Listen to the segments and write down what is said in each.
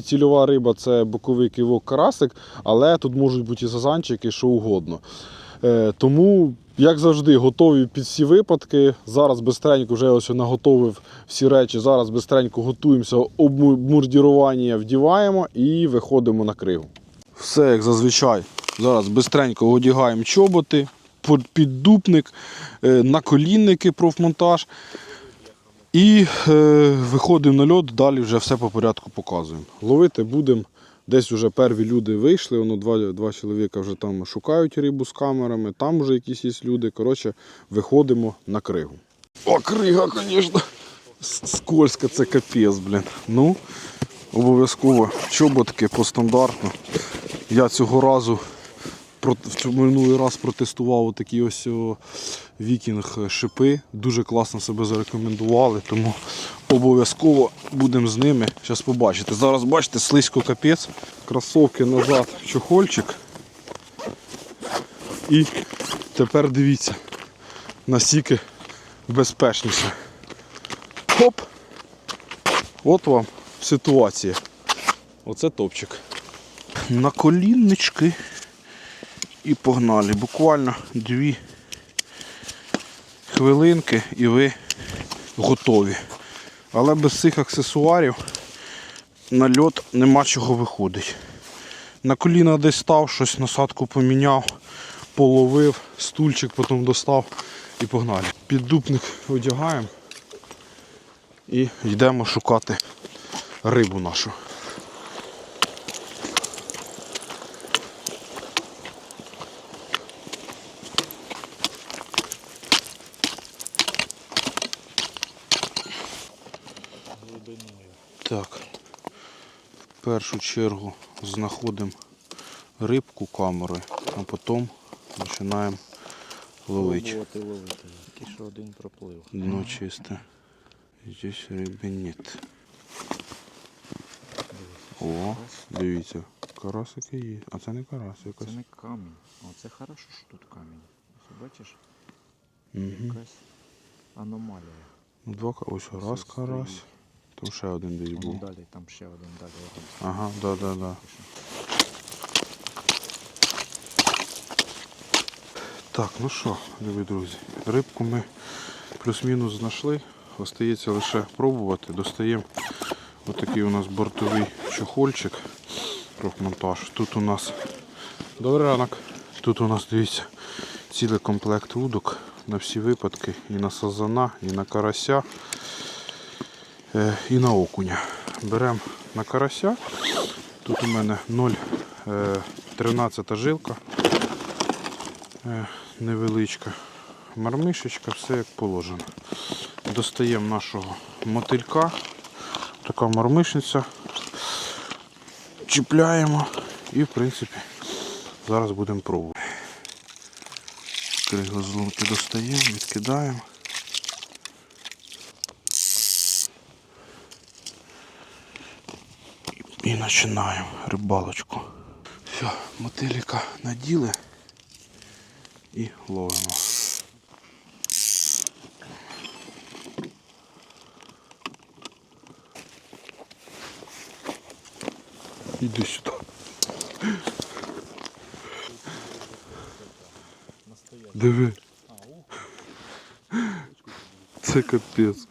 Цільова риба це боковий кивок карасик, але тут можуть бути і сазанчики, що угодно. Е, тому, як завжди, готові під всі випадки. Зараз бистренько вже ось наготовив всі речі. Зараз бистренько готуємося, обмурдірування вдіваємо і виходимо на кригу. Все як зазвичай. Зараз бистренько одягаємо чоботи, під- піддупник, е, наколінники профмонтаж. І е, виходимо на льот, далі вже все по порядку показуємо. Ловити будемо. Десь вже перві люди вийшли, воно два, два чоловіка вже там шукають рибу з камерами, там вже якісь є люди. Коротше, виходимо на кригу. О, крига, звісно, скользка, це капець, блін. Ну, обов'язково чоботки по стандартну. Я цього разу минулий раз протестував такі ось вікінг шипи. Дуже класно себе зарекомендували, тому обов'язково будемо з ними. Зараз побачите. Зараз бачите, слизько капець. Кросовки назад чохольчик. І тепер дивіться, настільки безпечніше. Хоп! От вам ситуація. Оце топчик. На коліннички і погнали. Буквально дві хвилинки і ви готові. Але без цих аксесуарів на льот нема чого виходить. На коліна десь став, щось насадку поміняв, половив, стульчик потім достав і погнали. Піддупник одягаємо і йдемо шукати рибу нашу. Так. В першу чергу знаходимо рибку камерою, а потім починаємо ловити. Тільки що один проплив. Дно чисте. Здесь риби нет. О, дивіться, карасики є. А це не карас якось. Це не камінь. О, це хорошо, що тут камінь. Бачиш, Угу. якась аномалія. Ну, два, ось раз карась. Там ще один десь був. далі, там ще один далі. Ага, да, да, да. Так, ну що, любі друзі, рибку ми плюс-мінус знайшли. Остається лише пробувати. Достаємо отакий у нас бортовий чохольчик профмонтаж. Тут у нас добрий ранок. Тут у нас, дивіться, цілий комплект вудок на всі випадки. І на сазана, і на карася, і на окуня. Беремо на карася. Тут у мене 0,13 жилка. Е, невеличка мармишечка, все як положено. Достаємо нашого мотилька, така мармишниця, чіпляємо і в принципі зараз будемо пробувати. З достаємо, відкидаємо. І починаємо рибалочку. Все, мотиліка наділи і ловимо. Іди сюди. Диви. Це капець.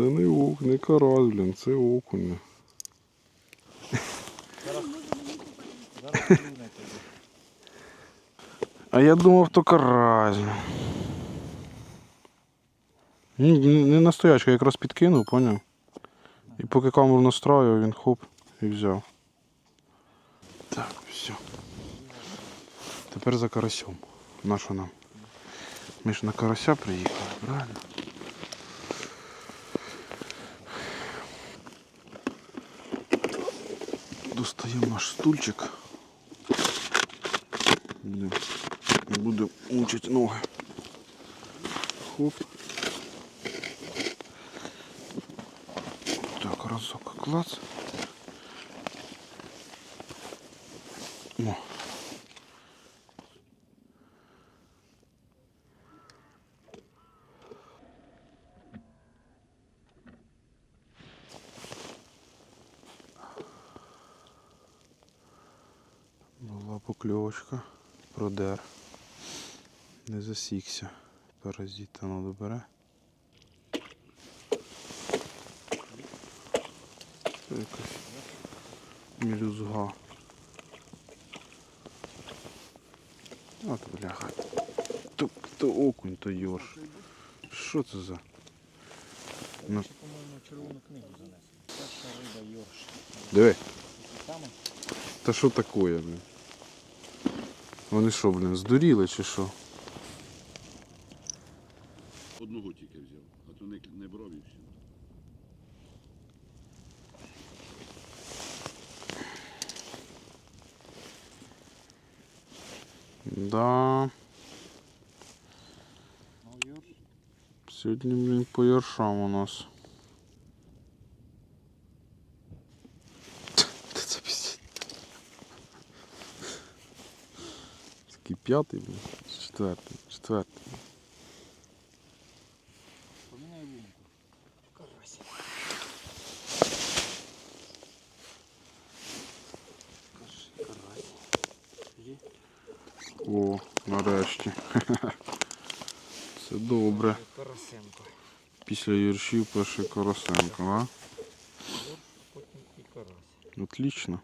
Це не ок, не карась, блін, це окунь. А я думав, то карась. Ні, Не настоячка, якраз підкинув, поняв? І поки камеру настраював, він хоп і взяв. Так, все. Тепер за карасем. Що нам? Ми ж на карася приїхали, правильно? Достаємо наш стульчик. Будемо будем мучити ноги. Хоп. Так, разок клац. О. покльовочка. Продер. Не засікся. Паразит воно добере. Це якась мілюзга. От бляха. То, то окунь, то йорш. Що це за? Ну. Диви. Та що таке, блін? Вони що, блін, здуріли чи що? Одного тільки взяв, а то не, не брав і все. Да. Сьогодні, блін, по яршам у нас. п'ятий, блін. Четвертий, четвертий. Поміняй лунку. Карась. Каш- Карась. Є? О, нарешті. Це добре. Карасенко. Після юршів перший Карасенко, а? Йорш, потім і карась. Отлично.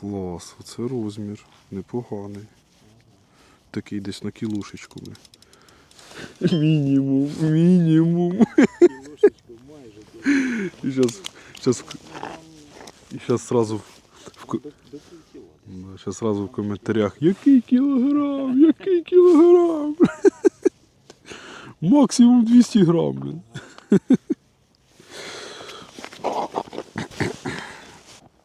Клас, оце розмір. Непоганий. Такий десь на кілушечку. Мінімум, мінімум. І зараз, зараз, і зараз сразу в, ко- Зараз сразу в коментарях. Який кілограм? Який кілограм? Максимум 200 грам, блін.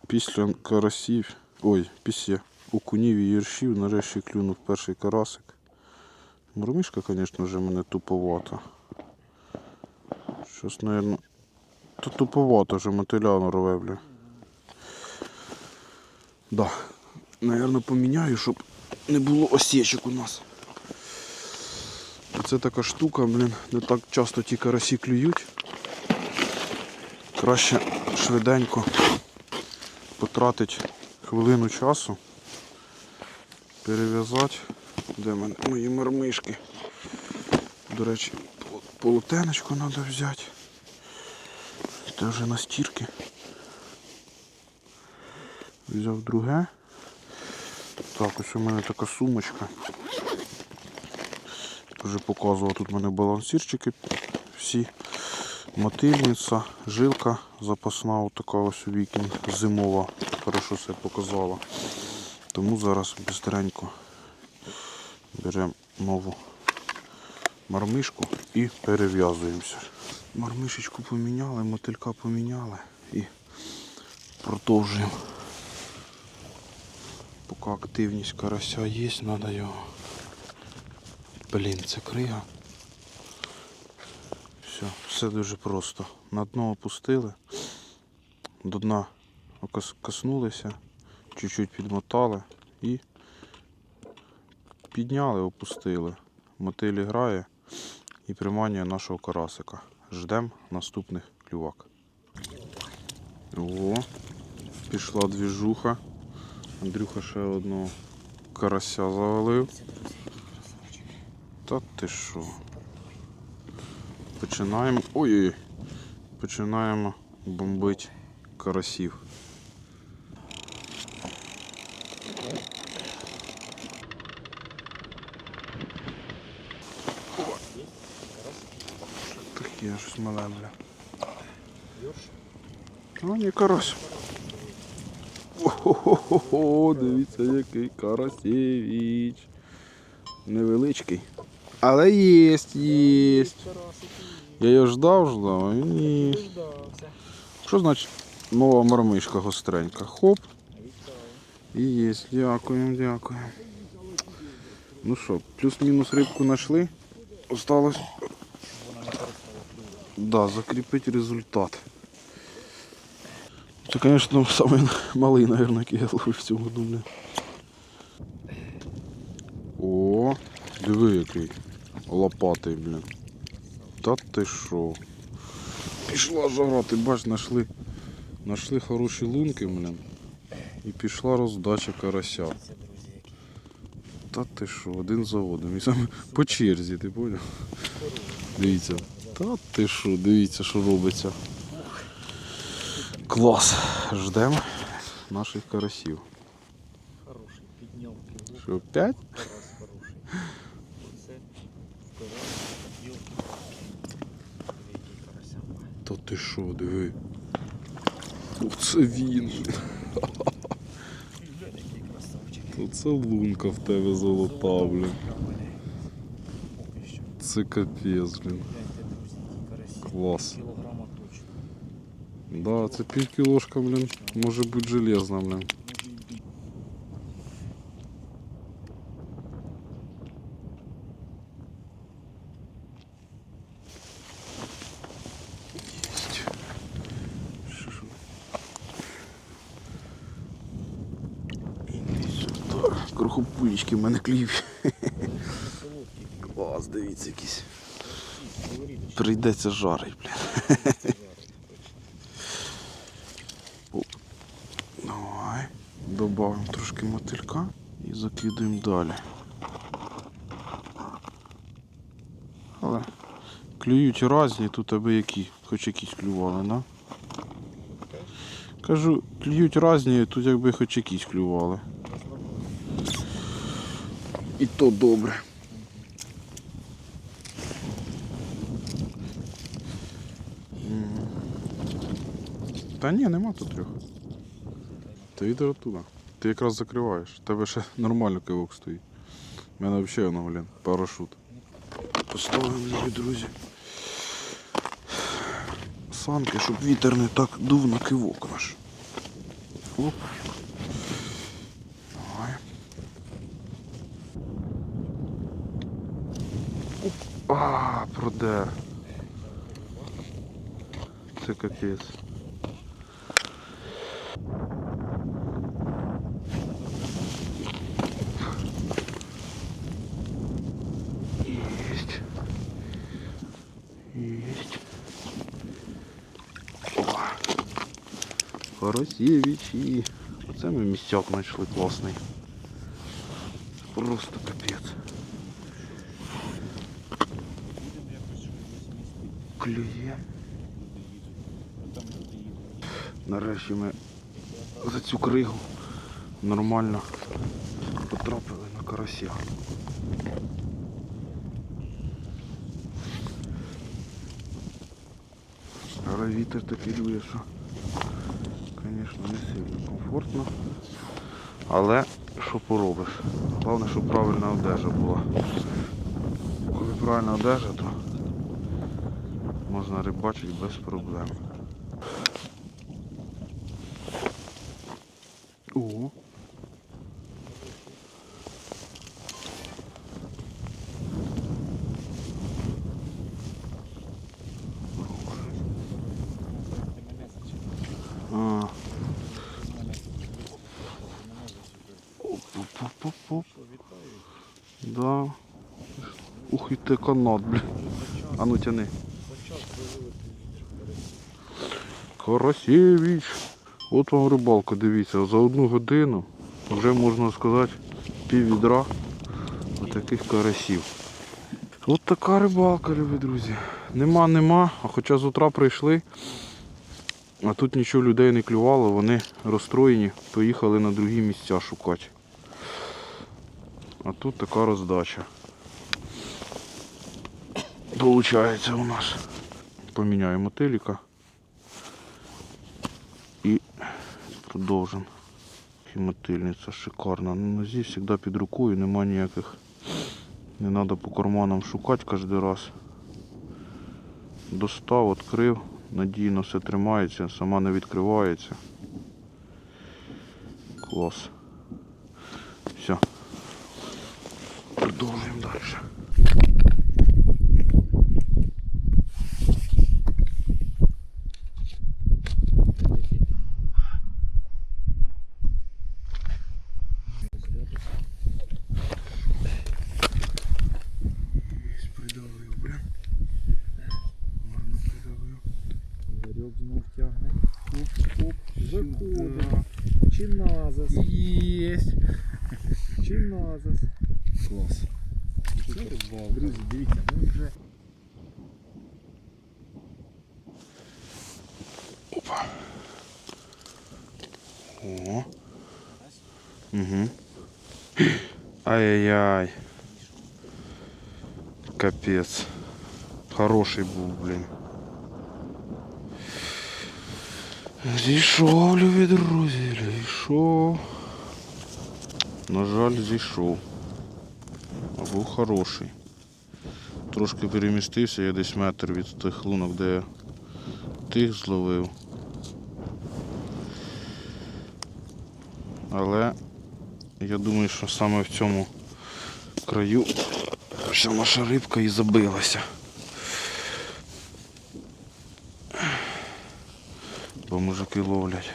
Після карасів, ой, після окунів і юршів нарешті клюнув перший карасик. Мормишка, звісно, вже мене туповата. Щось, мабуть, то туповато вже мотиля бля. Да. Наверно, поміняю, щоб не було осечок у нас. Це така штука, блін, не так часто ті карасі клюють. Краще швиденько потратить хвилину часу, перев'язати. Де мене мої мармишки? До речі, пол- полотенечко треба взяти. Це вже на стірки. Взяв друге. Так, ось у мене така сумочка. Вже показував, тут у мене балансірчики всі. Мотильниця, жилка запасна, така ось у вікінг зимова. Хорошо все показала. Тому зараз бистренько беремо нову мармишку і перев'язуємося. Мармишечку поміняли, мотилька поміняли і продовжуємо. Поки активність карася є, треба його. Блін, це крига. Все, дуже просто. На дно опустили, до дна коснулися, чуть-чуть підмотали і підняли, опустили. Мотиль грає і приманює нашого карасика. Ждемо наступних клювак. О, пішла двіжуха. Андрюха ще одного карася завалив. Та ти що? Починаємо. Ой-ой. Починаємо бомбити карасів. Таке щось мале, бля. Ну, не карась. Ого, дивіться, який карасєвіч. Невеличкий. Але єсть, єсть. Карасики. Я його ждав, ждав, а він ні. Дождався. Що значить нова мармишка гостренька? Хоп. Вітаю. І єсть. Дякуємо, дякуємо. Ну що, плюс-мінус рибку знайшли. Осталось. Да, закріпити результат. Це, звісно, самий малий, мабуть, який я ловив в цьому году. блін. О, диви який. Лопатий, блін. Та ти що? Пішла жара, ти бач, знайшли. Знайшли хороші лунки, блін. І пішла роздача карася. Та ти що, один за одним. І саме по черзі, ти поняв? Дивіться. Та ти що, дивіться, що робиться. Клас. Ждемо наших карасів. Що, п'ять? раз хороший. Оце второй, підняв Великий карася. Та ти що, диви. Оце він. Оце лунка в тебе золота, блін. Це капець, блін. Клас. Да, це пів кілошка, блін. Може бути железна, блін. Може і більше. Єсть. Що ж воно? Іди сюди. Крохопуєчки в мене клів. Клас, дивіться якийсь. Прийдеться жарить, блін. Давай. Добавимо трошки мотилька і закидаємо далі. Але клюють різні, тут аби які, хоч якісь клювали, да? Кажу, клюють різні, тут якби хоч якісь клювали. І то добре. Та ні, нема тут трьох. Ти йди оттуда. Ти якраз закриваєш. У тебе ще нормально кивок стоїть. У мене взагалі воно, блін, парашут. Поставимо нові, друзі. Санки, щоб вітер не так дув на кивок наш. Оп. А, продер. Це капець. Есть. Есть. О. Карасевичі. Оце ми класний. Просто капець. Клює. Нарешті ми за цю кригу нормально потрапили на карася. Але вітер такий дує, що, звісно, не сильно комфортно. Але що поробиш? Головне, щоб правильна одежа була. Коли правильна одежа, то можна рибачити без проблем. О. Да. Ух, і ти канат, блін. А ну тяни. Карасєвич. От вам рибалка, дивіться, за одну годину вже можна сказати пів відра таких карасів. От така рибалка, любі друзі. Нема, нема, а хоча з утра прийшли, а тут нічого людей не клювало, вони розстроєні, поїхали на другі місця шукати. А тут така роздача. Получається у нас. Поміняємо телека. І продовжимо. Хімотильниця шикарна. На нозі завжди під рукою, нема ніяких. Не треба по карманам шукати кожен раз. Достав, відкрив, надійно все тримається, сама не відкривається. Клас. Все. Продовжуємо далі. Варьок знов тягне. Оп, оп, заходить. Чи назас, Єсть. чи назас. Клас. Друзі, дивіться, ми вже Опа. О. Угу. Ай-яй-яй. Капець. Хороший був, блін. Зійшов, любі друзі, зійшов. На жаль, зійшов. А був хороший. Трошки перемістився, я десь метр від тих лунок, де я тих зловив. Але я думаю, що саме в цьому краю вся наша рибка і забилася. Бо мужики ловлять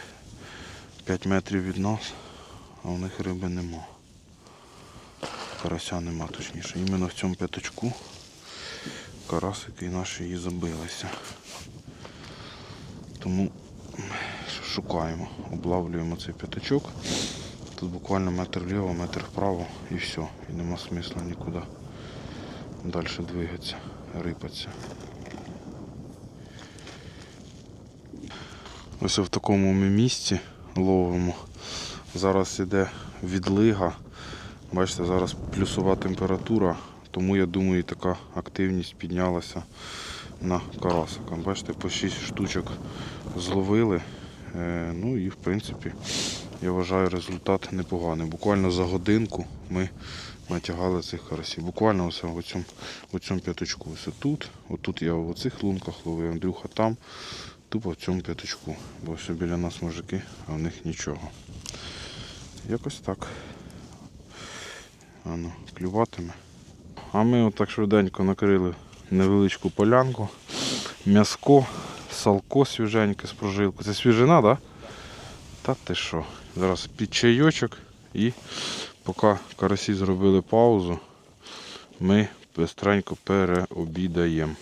5 метрів від нас, а у них риби нема. Карася нема точніше. Іменно в цьому п'ятачку карасики наші і забилися. Тому шукаємо, облавлюємо цей п'ятачок. Тут буквально метр вліво, метр вправо і все. І нема смисла нікуди далі двигатися, рипатися. Ось в такому ми місці ловимо. Зараз іде відлига. Бачите, зараз плюсова температура, тому я думаю, така активність піднялася на карасика. Бачите, по 6 штучок зловили. Е, Ну і в принципі, я вважаю, результат непоганий. Буквально за годинку ми натягали цих карасів. Буквально ось в цьому, в цьому п'яточку. Ось тут, отут я в оцих лунках ловив, Андрюха там, тупо в цьому п'яточку. Бо все біля нас мужики, а в них нічого. Якось так. Ану, клюватиме. А ми отак швиденько накрили невеличку полянку. М'яско, салко свіженьке з прожилку. Це свіжина, так? Да? Та ти що? Зараз під чайочок і поки карасі зробили паузу, ми бистренько переобідаємо.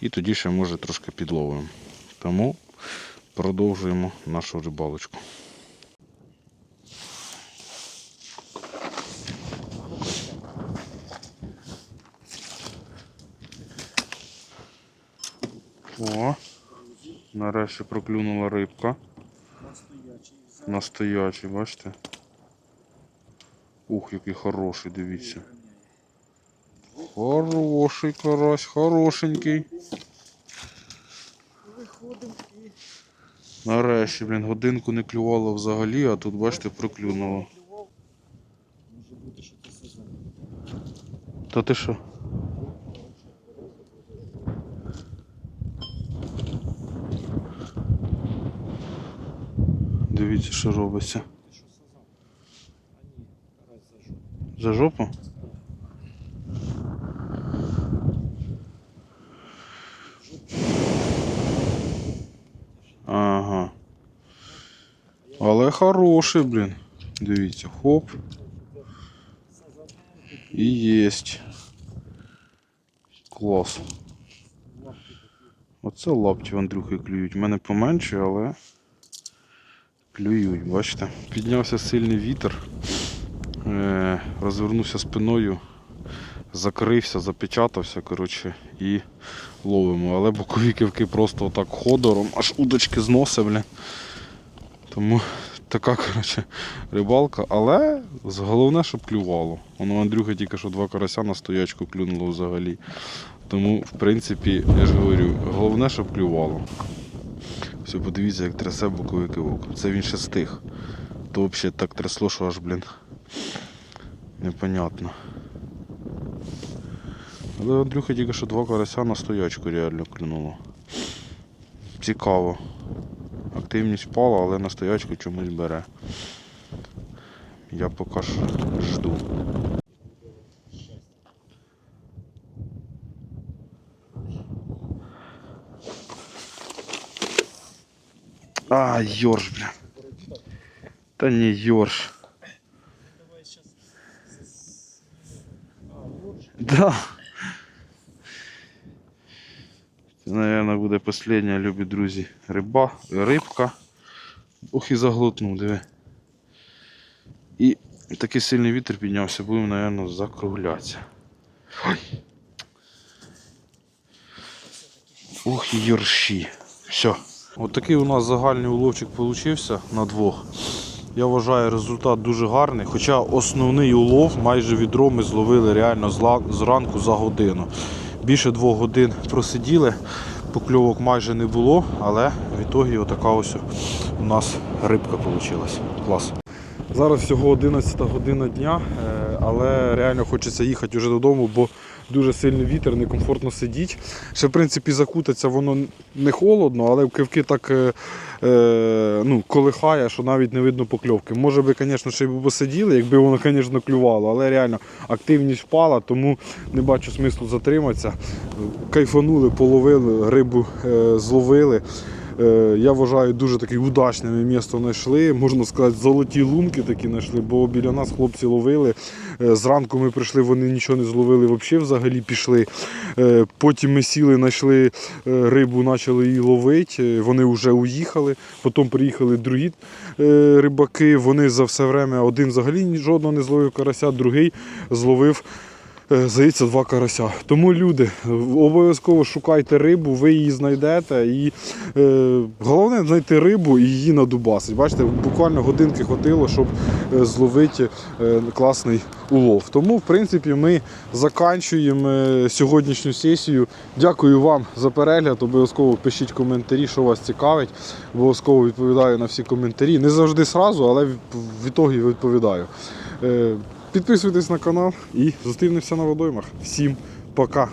І тоді ще може трошки підловимо. Тому продовжуємо нашу рибалочку. О, нарешті проклюнула рибка. Настоячий, бачите? Ух, який хороший, дивіться. Хороший карась, хорошенький. Нарешті, блін, годинку не клювало взагалі, а тут, бачите, проклюнуло. може бути, що це сезон. Та ти що? Дивіться, що робиться. За жопу. Жопу? Але хороший, блін. Дивіться, хоп. І єсть. Клас. Оце лапті Андрюхи клюють. У мене поменше, але клюють, бачите. Піднявся сильний вітер. Е, розвернувся спиною, закрився, запечатався, коротше, і ловимо. Але бокові кивки просто отак ходором, аж удочки зносить, бля. Тому така, коротше, рибалка, але головне, щоб клювало. Воно Андрюха тільки що два карася на стоячку клюнуло взагалі. Тому, в принципі, я ж говорю, головне, щоб клювало. Все, подивіться, як трясе боковий кивок. Це він ще стих. То взагалі так трясло, що аж, блін. Непонятно. Але Андрюха тільки що два карася на стоячку реально клюнуло. Цікаво. Активність впала, але на стоячку чомусь бере. Я поки ж жду. А, Йорш, бля. Та не Йорш. Да. Наверное, буде последня, любі друзі, риба, рибка. Ох і заглотнув, диви. І такий сильний вітер піднявся, будемо, наверное, закруглятися. Ой. Ох і юрші. Все. От такий у нас загальний уловчик получився на двох. Я вважаю результат дуже гарний. Хоча основний улов майже відро ми зловили реально зранку за годину. Більше двох годин просиділи, покльовок майже не було, але в ітогі отака ось у нас рибка вийшла. Клас. Зараз всього 11 година дня, е, але реально хочеться їхати вже додому, бо дуже сильний вітер, некомфортно сидіти. Ще, в принципі, закутатися воно не холодно, але в кивки так е, е, ну, колихає, що навіть не видно покльовки. Може би, звісно, ще й посиділи, якби воно, звісно, клювало, але реально активність впала, тому не бачу смислу затриматися. Кайфанули, половили, рибу е, зловили. Е, Я вважаю, дуже таке удачне місто знайшли. Можна сказати, золоті лунки такі знайшли, бо біля нас хлопці ловили. Е, Зранку ми прийшли, вони нічого не зловили, взагалі пішли. Е, Потім ми сіли, знайшли рибу, почали її ловити. Вони вже уїхали. Потім приїхали другі рибаки. Вони за все время один взагалі жодного не зловив карася, другий зловив. Е, Здається, два карася. Тому люди, обов'язково шукайте рибу, ви її знайдете. І е, головне знайти рибу і її надубасить. Бачите, буквально годинки хватило, щоб е, зловити е, класний улов. Тому, в принципі, ми заканчуємо сьогоднішню сесію. Дякую вам за перегляд. Обов'язково пишіть коментарі, що вас цікавить. Обов'язково відповідаю на всі коментарі. Не завжди сразу, але в ітогі відповідаю. Підписуйтесь на канал і зустрінемося на водоймах. Всім пока!